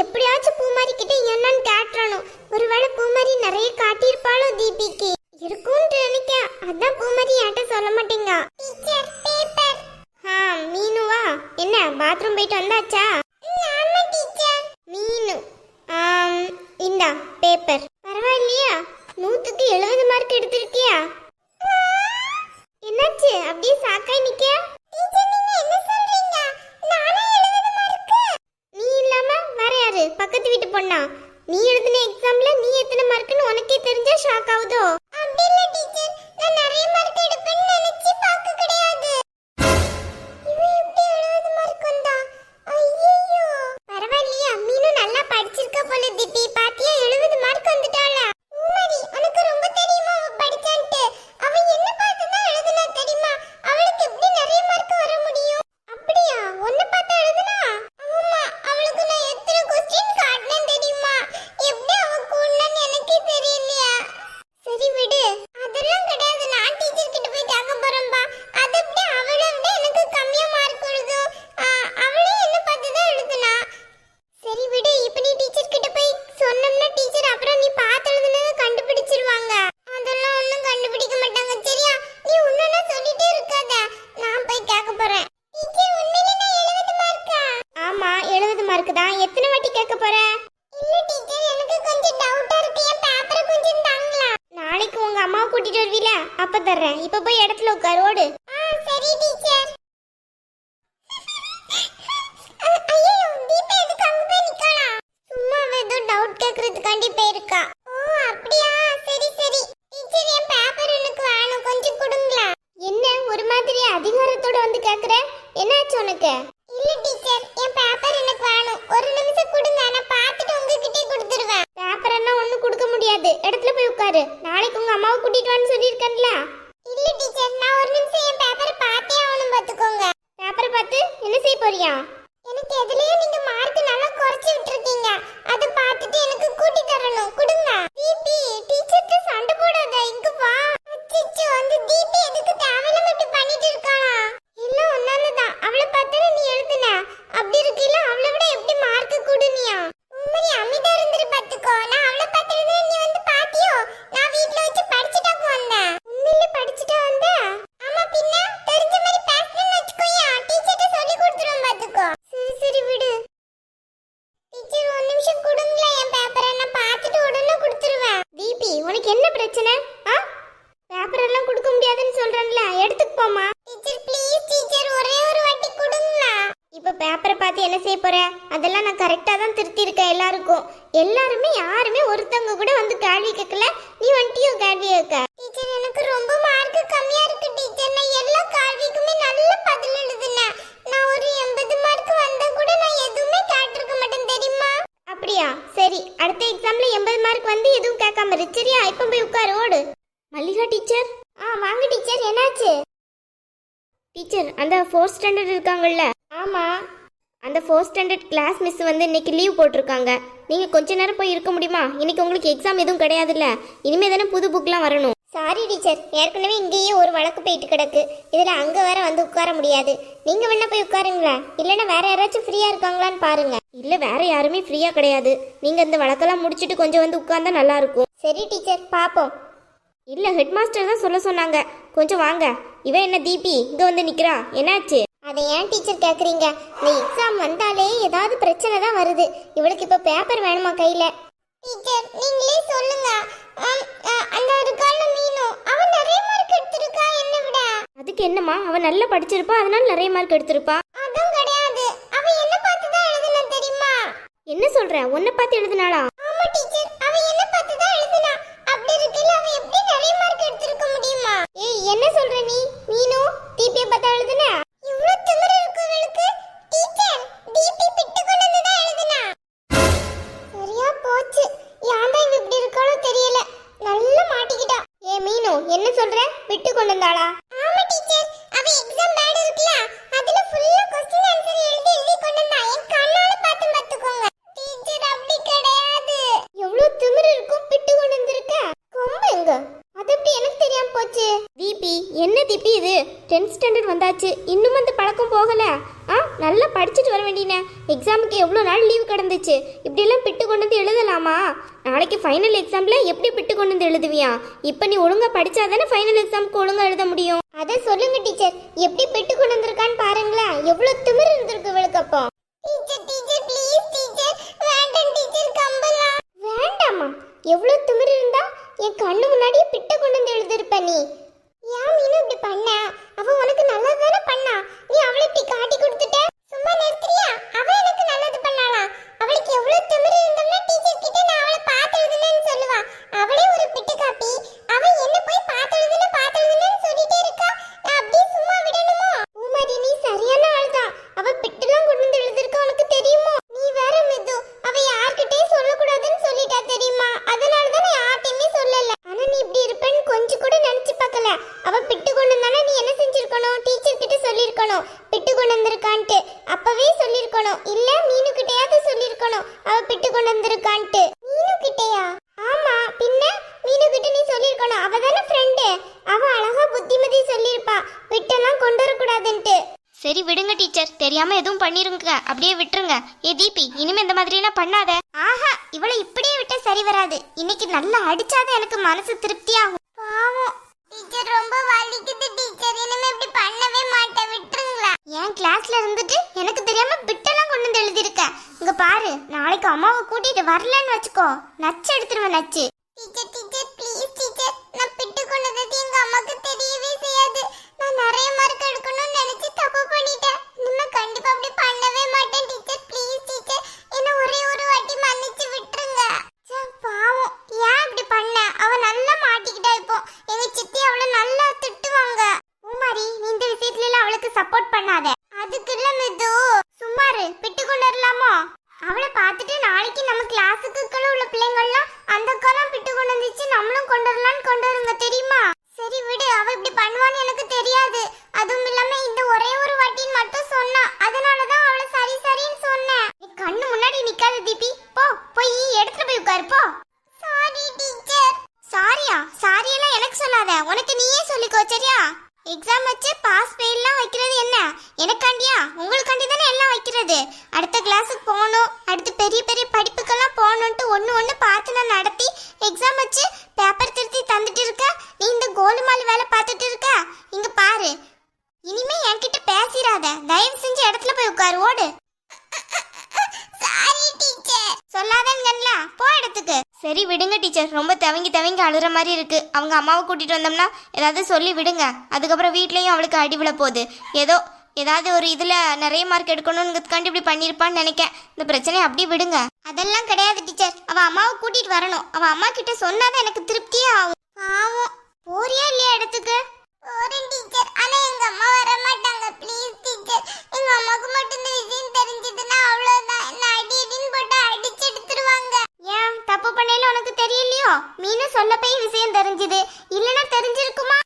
எப்படியாச்சும் பூமாரி கிட்ட என்னன்னு கேட்டுறணும் ஒருவேளை பூமாரி நிறைய காட்டியிருப்பாளோ தீபிக்கு? இருக்கும்னு நினைக்க அதான் பூமாரி என்கிட்ட சொல்ல மாட்டேங்க. டீச்சர் பேப்பர் ஆ மீனுவா? என்ன பாத்ரூம் போயிட்டு வந்தாச்சா? ஆமா டீச்சர் மீனு. இந்தா பேப்பர் எத்தனை வாட்டி கேட்க போற இல்ல டீச்சர் எனக்கு கொஞ்சம் டவுட்டா இருக்கு. என் பேப்பரை கொஞ்சம் தாங்களா நாளைக்கு உங்க அம்மாவை கூட்டிட்டு வருவீல? அப்ப தர்றேன். இப்ப போய் இடத்துல உட்காரு ஓடு. என்ன செய்ய போற? அதெல்லாம் நான் கரெக்டா தான் திருத்திருக்கேன் எல்லாருக்கும். எல்லாருமே யாருமே ஒருத்தவங்க கூட வந்து கேள்வி கேட்கல. நீ வந்துட்டியும் கேள்வி கேட்க? டீச்சர் எனக்கு ரொம்ப மார்க் கம்மியா இருக்கு டீச்சர். நான் எல்லா கேள்விக்குமே நல்ல பதில் எழுதுனேன். நான் ஒரு எண்பது மார்க் வந்தா கூட நான் எதுவுமே கேட்டிருக்க மாட்டேன் தெரியுமா? அப்படியா? சரி அடுத்த எக்ஸாம்ல எண்பது மார்க் வந்து எதுவும் கேட்காம இரு. சரியா? இப்ப போய் உட்காரு ஓடு. மல்லிகா டீச்சர்? ஆ வாங்க டீச்சர். என்னாச்சு? டீச்சர் அந்த ஃபோர்த் ஸ்டாண்டர்ட் இருக்காங்கல்ல? ஆமா. அந்த ஃபோர்த் ஸ்டாண்டர்ட் கிளாஸ் மிஸ் வந்து இன்னைக்கு லீவ் போட்டிருக்காங்க. நீங்க கொஞ்ச நேரம் போய் இருக்க முடியுமா? இன்னைக்கு உங்களுக்கு எக்ஸாம் எதுவும் கிடையாதுல்ல? இனிமே தானே புது புக்லாம் வரணும். சாரி டீச்சர் ஏற்கனவே இங்கேயே ஒரு வழக்கு போயிட்டு கிடக்கு. இதுல அங்க வேற வந்து உட்கார முடியாது. நீங்க வேணா போய் உட்காருங்களேன் இல்லைன்னா வேற யாராச்சும் ஃப்ரீயா இருக்காங்களான்னு பாருங்க. இல்ல வேற யாருமே ஃப்ரீயா கிடையாது. நீங்க இந்த வழக்கெல்லாம் முடிச்சிட்டு கொஞ்சம் வந்து உட்கார்ந்தா நல்லா இருக்கும். சரி டீச்சர் பாப்போம். இல்ல ஹெட் மாஸ்டர் தான் சொல்ல சொன்னாங்க. கொஞ்சம் வாங்க. இவ என்ன தீபி? இங்க வந்து நிக்கிறா. என்னாச்சு? அதை ஏன் டீச்சர் கேக்குறீங்க? இந்த எக்ஸாம் வந்தாலே ஏதாவது பிரச்சனை தான் வருது. இவளுக்கு இப்ப பேப்பர் வேணுமா கையில? டீச்சர் நீங்களே சொல்லுங்க. அந்த இருக்கால மீனும். அவ நிறைய மார்க் எடுத்திருக்கா என்ன விட. அதுக்கு என்னம்மா? அவ நல்லா படிச்சிருப்பா அதனால நிறைய மார்க் எடுத்திருப்பா. அதுவும் கிடையாது. அவ என்ன பார்த்து தான் எழுதுனா தெரியுமா? என்ன சொல்ற? உன்னை பார்த்து எழுதுனாளா? ஆமா டீச்சர் அவ என்ன பார்த்து தான் எழுதுனா. அப்படி இருக்கையில அவ எப்படி நிறைய மார்க் எடுத்திருக்க முடியுமா? ஏய் என்ன சொல்ற நீ? விட்டு டென்த் ஸ்டாண்டர்ட் வந்தாச்சு. இன்னும் அந்த பழக்கம் போகல. ஆ நல்லா படிச்சுட்டு வர வேண்டியனே. எக்ஸாமுக்கு எவ்வளோ நாள் லீவ் கிடந்துச்சு? இப்படியெல்லாம் பிட்டு கொண்டு வந்து எழுதலாமா? நாளைக்கு ஃபைனல் எக்ஸாமில் எப்படி பிட்டு கொண்டு வந்து எழுதுவியா? இப்போ நீ ஒழுங்காக படித்தா தானே ஃபைனல் எக்ஸாமுக்கு ஒழுங்காக எழுத முடியும். அதை சொல்லுங்க டீச்சர் எப்படி பெட்டு கொண்டு வந்திருக்கான்னு பாருங்களேன். எவ்வளவு திமிரு இருந்திருக்கு இவளுக்கு அப்போ. டீச்சர் டீச்சர் ப்ளீஸ் டீச்சர் வேண்டாம் டீச்சர் கம்பலா வேண்டாமா? எவ்வளவு திமிரு இருந்தா என் கண்ணு முன்னாடியே பிட்ட கொண்டு வந்து எழுதிருப்ப நீ. ஏன் மீனு இப்படி பண்ண? அவ உனக்கு நல்லது தானே பண்ணா. நீ அவளை அவ பிட்டு கொண்டு வந்திருக்கான்ட்டு. மீனு கிட்டயா? ஆமா பின்ன மீனு கிட்ட நீ சொல்லிருக்கணும். அவ தானே ஃப்ரெண்டு அவ அழகா புத்திமதி சொல்லிருப்பா. பிட்டெல்லாம் கொண்டு வரக்கூடாதுன்ட்டு. சரி விடுங்க டீச்சர் தெரியாமல் எதுவும் பண்ணிருங்க. அப்படியே விட்டுருங்க. ஏ தீபி இனிமே இந்த மாதிரியெல்லாம் பண்ணாத. ஆஹா இவளை இப்படியே விட்டா சரி வராது. இன்னைக்கு நல்லா அடிச்சாதான் எனக்கு மனசு திருப்தியாகும். பாவம். டீச்சர் ரொம்ப வலிக்குது டீச்சர் இனிமே இப்படி பண்ணவே மாட்டேன். விட்டுருங்களா? என் கிளாஸ்ல இருந்துட்டு எனக்கு தெரியாம பிட்டெல்லாம் கொண்டு வந்து எழுதிருக்க இங்க பாரு நாளைக்கு அம்மாவை கூட்டிட்டு வரலன்னு வச்சுக்கோ. நச்சு எடுத்துருவேன் நச்சு. டீச்சர் டீச்சர் ப்ளீஸ் டீச்சர் நான் பிட்டு கொண்டு வந்தது எங்க அம்மாக்கு தெரியவே செய்யாது நான் நிறைய மார்க் எடுக்கணும்னு நினைச்சு தப்பு பண்ணிட்டேன் இனிமே கண்டிப்பா அப்படி பண்ணவே மாட்டேன் டீச்சர் ப்ளீஸ் டீச்சர் என்ன ஒரே ஒரு வாட்டி மன்னிச்சு விட்டுருங்க ச்சே, பாவம் ஏன் இப்படி பண்ண அவ நல்லா மாட்டிக்கிட்டா இப்போ எங்க சித்தி அவளை நல்லா திட்டுவாங்க பூமாரி நீ இந்த விஷயத்துல எல்லாம் அவளுக்கு சப்போர்ட் பண்ணாத அதுக்கு இல்ல மிது சும்மாரு பிட்டு கொண்டு வரலாமோ அவளை பார்த்துட்டு நாளைக்கு நம்ம கிளாஸுக்கு உள்ள பிள்ளைங்கள்லாம் அந்த காலம் பிட்டு கொண்டு வந்துச்சு நம்மளும் கொண்டு வரலாம்னு கொண்டு வருங்க தெரியுமா சரி விடு அவ இப்படி பண்ணுவான்னு எனக்கு தெரியாது அதுவும் இல்லாம இந்த ஒரே ஒரு வாட்டின்னு மட்டும் சொன்னா அதனால தான் அவளை சரி சரின்னு சொன்னேன் நீ கண்ணு முன்னாடி நிக்காத தீபி போ போய் எடுத்துட்டு போய் உட்காரு போ சாரி டீச்சர் சாரியா சாரி எல்லாம் எனக்கு சொல்லாத உனக்கு நீயே சொல்லிக்கோ சரியா எக்ஸாம் வச்சு பாஸ் ஃபெயில்லாம் வைக்கிறது என்ன எனக்காண்டியா உங்களுக்காண்டி தானே எல்லாம் அடுத்த கிளாஸுக்கு போகணும். அடுத்து பெரிய பெரிய படிப்புக்கெல்லாம் போகணுன்ட்டு ஒன்று ஒன்று பார்த்து நான் நடத்தி எக்ஸாம் வச்சு பேப்பர் திருத்தி தந்துட்டு இருக்க? நீ இந்த கோலுமாலி வேலை பார்த்துட்டு இருக்க? இங்கே பாரு. இனிமே என்கிட்ட பேசிடாத. தயவு செஞ்சு இடத்துல போய் உட்காரு. ஓடு. சாரி டீச்சர் போ இடத்துக்கு. சரி விடுங்க டீச்சர் ரொம்ப தவங்கி தவங்கி அழுகிற மாதிரி இருக்கு. அவங்க அம்மாவை கூட்டிட்டு வந்தோம்னா ஏதாவது சொல்லி விடுங்க. அதுக்கப்புறம் வீட்லேயும் அவளுக்கு அடி விழ போகுது ஏதோ ஏதாவது ஒரு இதில் நிறைய மார்க் எடுக்கணுங்கிறதுக்காண்டி இப்படி பண்ணியிருப்பான்னு நினைக்கேன். இந்த பிரச்சனையை அப்படியே விடுங்க. அதெல்லாம் கிடையாது டீச்சர் அவள் அம்மாவை கூட்டிகிட்டு வரணும். அவள் அம்மா கிட்ட சொன்னாதான் எனக்கு திருப்தியே ஆகும். ஆகும் போறியா இல்லையா இடத்துக்கு? போறேன் டீச்சர் ஆனால் எங்கள் அம்மா வர மாட்டாங்க. ப்ளீஸ் டீச்சர் எங்கள் அம்மாவுக்கு மட்டும் இந்த விஷயம் தெரிஞ்சதுன்னா அவ்வளோதான் என்ன அடி அடின்னு போட்டு அடிச்சு எடுத்துருவாங்க. ஏன்? தப்பு பண்ணையில உனக்கு தெரியலையோ? மீனு சொல்ல போய் விஷயம் தெரிஞ்சுது. இல்லைன்னா தெரிஞ்சிருக்குமா?